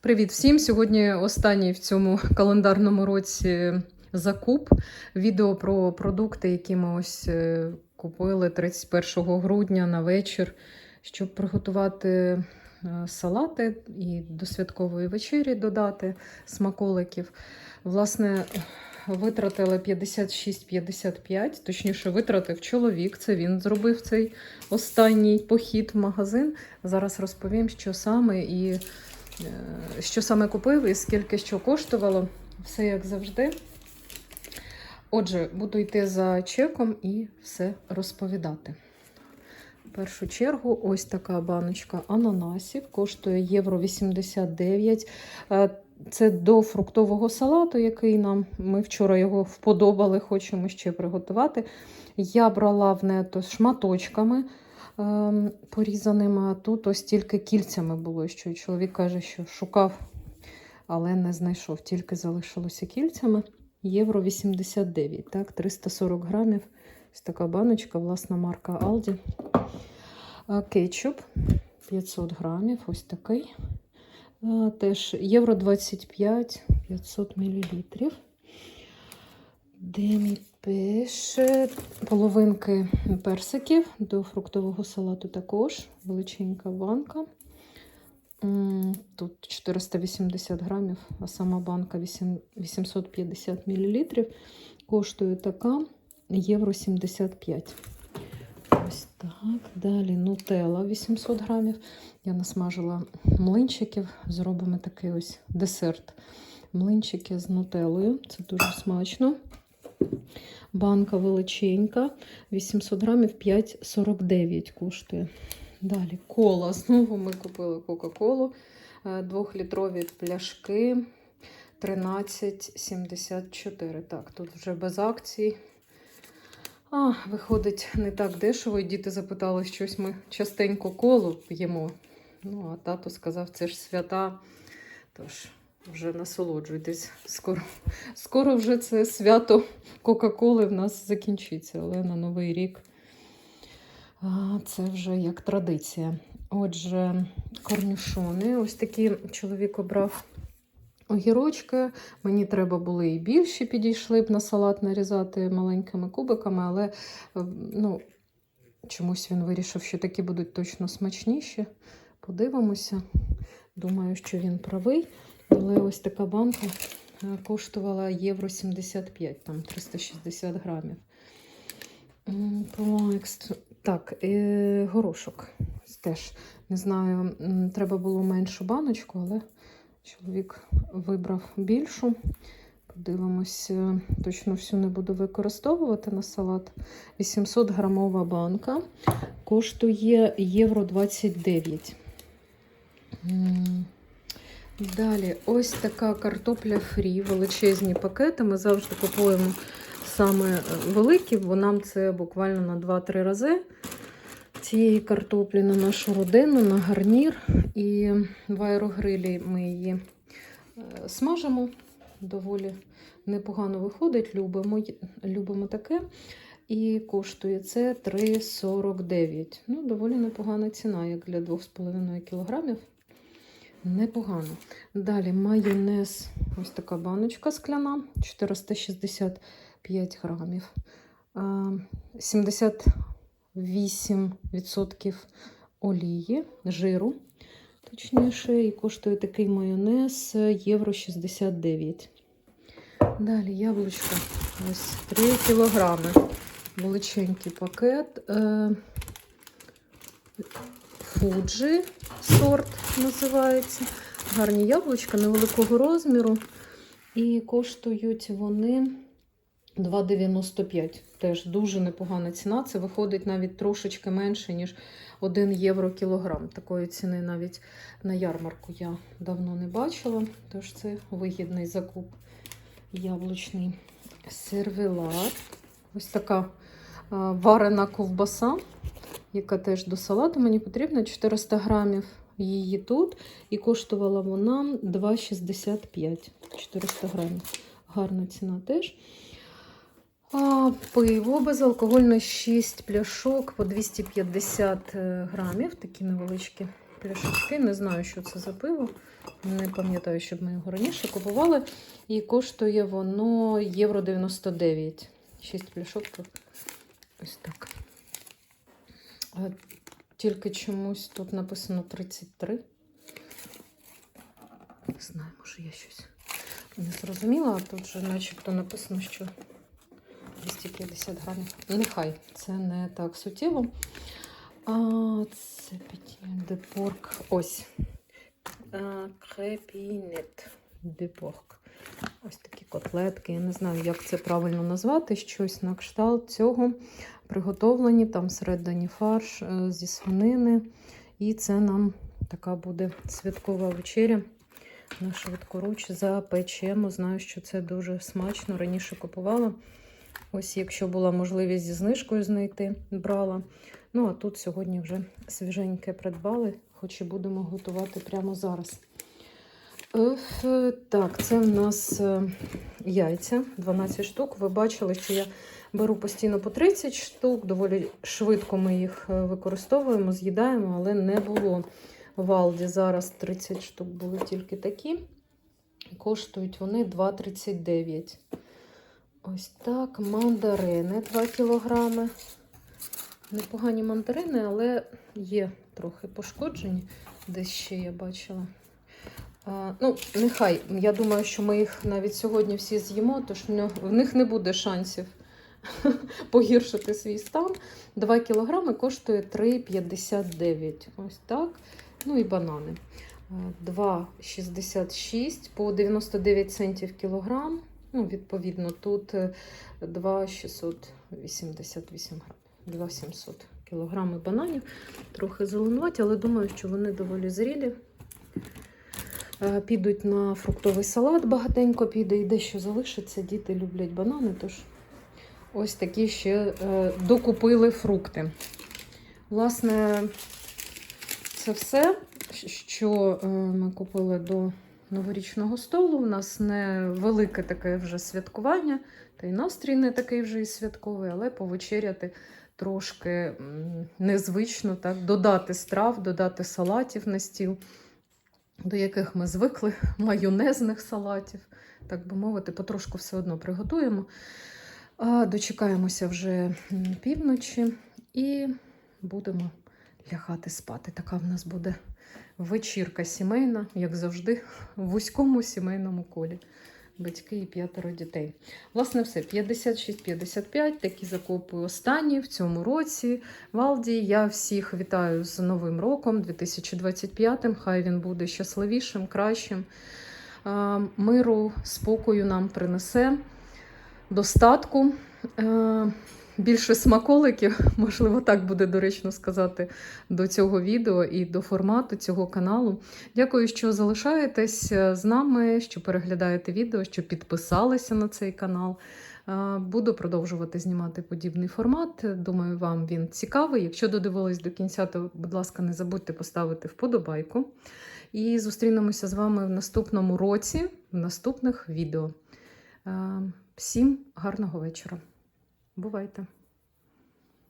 Привіт всім! Сьогодні останній в цьому календарному році закуп. Відео про продукти, які ми ось е, купили 31 грудня на вечір, щоб приготувати е, салати і до святкової вечері додати смаколиків. Власне, витратили 56-55, точніше, витратив чоловік. Це він зробив цей останній похід в магазин. Зараз розповім, що саме і що саме купив і скільки що коштувало. Все як завжди. Отже, буду йти за чеком і все розповідати. В першу чергу, ось така баночка ананасів, коштує євро 89. Е, Це до фруктового салату, який нам ми вчора його вподобали, хочемо ще приготувати. Я брала в нето шматочками порізаними, а тут ось тільки кільцями було. Що чоловік каже, що шукав, але не знайшов, тільки залишилося кільцями. Євро 89, так, 340 грамів. Ось така баночка, власна марка Aldi. Кетчуп 500 грамів, ось такий. Теж євро 25, 500 мілілітрів. Демі пише половинки персиків до фруктового салату також. Величенька банка. Тут 480 грамів, а сама банка 850 мілілітрів. Коштує така євро 75. Ось так. Далі нутелла 800 грамів. Я насмажила млинчиків. Зробимо такий ось десерт. Млинчики з нутеллою. Це дуже смачно. Банка величенька. 800 грамів 5,49 коштує. Далі кола. Знову ми купили Кока-Колу. Е, Двохлітрові пляшки 13,74. Так, тут вже без акцій. А, виходить, не так дешево. І діти запитали, щось ми частенько колу п'ємо. Ну, а тато сказав, це ж свята. Тож, вже насолоджуйтесь. Скоро, скоро вже це свято Кока-Коли в нас закінчиться, але на Новий рік це вже як традиція. Отже, корнюшони. Ось такі чоловік обрав огірочки. Мені треба були і більші підійшли б на салат нарізати маленькими кубиками, але е, ну, чомусь він вирішив, що такі будуть точно смачніші. Подивимося. Думаю, що він правий. Але ось така банка е, коштувала євро 75, там 360 грамів. Так, е, горошок. Теж не знаю, треба було меншу баночку, але чоловік вибрав більшу. Подивимось, е, точно всю не буду використовувати на салат. 800 грамова банка коштує євро 29. Далі, ось така картопля фрі, величезні пакети. Ми завжди купуємо саме е, великі, бо нам це буквально на 2-3 рази. Цієї картоплі на нашу родину, на гарнір. І в аерогрилі ми її е, смажимо. Доволі непогано виходить, любимо, любимо таке. І коштує це 3,49. Ну, доволі непогана ціна, як для 2,5 кілограмів. Непогано. Далі майонез, ось така баночка скляна, 465 грамів. 78% олії, жиру, точніше, і коштує такий майонез євро 69. Далі яблучко, ось 3 кілограми. Величенький пакет. Фуджі сорт називається. Гарні яблучка невеликого розміру. І коштують вони 2,95. Теж дуже непогана ціна. Це виходить навіть трошечки менше, ніж 1 євро кілограм. Такої ціни навіть на ярмарку я давно не бачила. Тож це вигідний закуп яблучний сервелат. Ось така варена ковбаса яка теж до салату мені потрібна 400 грамів її тут. І коштувала вона 2,65 400 грамів. Гарна ціна теж. А, пиво безалкогольне 6 пляшок по 250 грамів, такі невеличкі пляшечки. Не знаю, що це за пиво. Не пам'ятаю, щоб ми його раніше купували. І коштує воно євро 99. 6 пляшок. Ось так. А Тільки чомусь тут написано 33. Не знаю, може я щось не зрозуміла, а тут же начебто написано, що 250 грамів. Нехай це не так суттєво. А, це Porc. Ось. Крепінет Porc. Ось такі котлетки. Я не знаю, як це правильно назвати. Щось на кшталт цього. Приготовлені, там всередині фарш е, зі свинини. І це нам така буде святкова вечеря. На швидкоруч запечемо. Знаю, що це дуже смачно. Раніше купувала. Ось, якщо була можливість зі знижкою знайти, брала. Ну, а тут сьогодні вже свіженьке придбали, хоч і будемо готувати прямо зараз. Так, це в нас е, яйця 12 штук. Ви бачили, що я беру постійно по 30 штук. Доволі швидко ми їх е, використовуємо, з'їдаємо, але не було в Алді. Зараз 30 штук були тільки такі. Коштують вони 2,39. Ось так, мандарини 2 кілограми. Непогані мандарини, але є трохи пошкоджені. Десь ще я бачила. А, ну, нехай. Я думаю, що ми їх навіть сьогодні всі з'їмо, тож в них не буде шансів погіршити свій стан. 2 кілограми коштує 3,59. Ось так. Ну і банани. 2,66 по 99 центів кілограм. Ну, відповідно, тут е, 2,688 грам. 2,700 кілограми бананів. Трохи зеленуваті, але думаю, що вони доволі зрілі. Е, Підуть на фруктовий салат, багатенько піде і дещо залишиться. Діти люблять банани, тож ось такі ще е, докупили фрукти. Власне, це все, що е, ми купили до новорічного столу. У нас не велике таке вже святкування, та й настрій не такий вже і святковий, але повечеряти трошки незвично, так, додати страв, додати салатів на стіл, до яких ми звикли, майонезних салатів, так би мовити, потрошку все одно приготуємо. Дочекаємося вже півночі і будемо лягати спати. Така в нас буде вечірка сімейна, як завжди, в вузькому сімейному колі. Батьки і п'ятеро дітей. Власне, все, 56-55, такі закупи останні в цьому році. Валді, я всіх вітаю з Новим роком 2025. Хай він буде щасливішим, кращим. Миру, спокою нам принесе, достатку. Е, Більше смаколиків, можливо, так буде доречно сказати до цього відео і до формату цього каналу. Дякую, що залишаєтесь е, з нами, що переглядаєте відео, що підписалися на цей канал. Е, Буду продовжувати знімати подібний формат. Думаю, вам він цікавий. Якщо додивились до кінця, то, будь ласка, не забудьте поставити вподобайку. І зустрінемося з вами в наступному році, в наступних відео. Всім гарного вечора. Бувайте!